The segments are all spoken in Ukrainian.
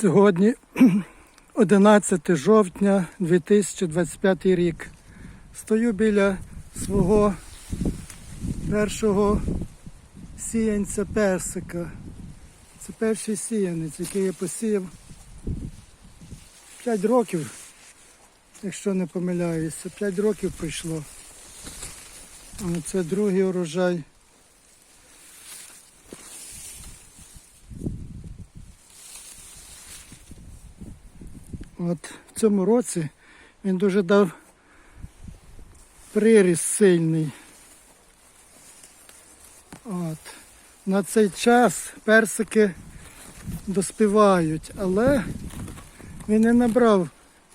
Сьогодні 11 жовтня 2025 рік. Стою біля свого першого сіянця персика. Це перший сіянець, який я посіяв 5 років, якщо не помиляюся. 5 років пройшло. Це другий урожай. От в цьому році він дуже дав приріст сильний. От. На цей час персики доспівають, але він не набрав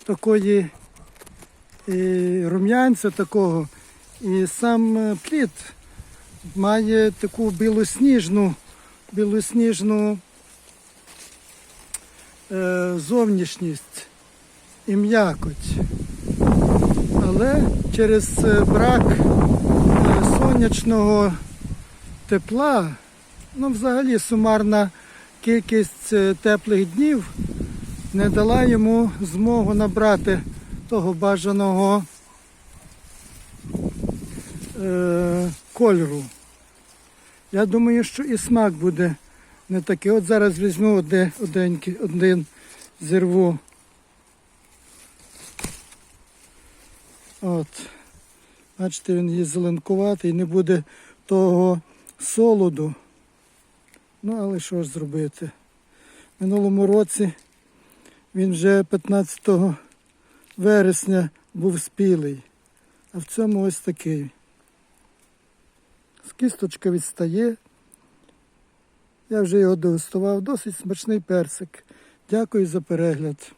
такої і рум'янця такого. І сам е, плід має таку білосніжну, білосніжну е, зовнішність і м'якоть. Але через е, брак е, сонячного тепла, ну взагалі сумарна кількість е, теплих днів не дала йому змогу набрати того бажаного е, кольору. Я думаю, що і смак буде не такий. От зараз візьму оденький, один зірву. От. Бачите, він є зеленкуватий, не буде того солоду. Ну, але що ж зробити? Минулому році він вже 15 вересня був спілий, а в цьому ось такий. Кісточка відстає. Я вже його дегустував. Досить смачний персик. Дякую за перегляд.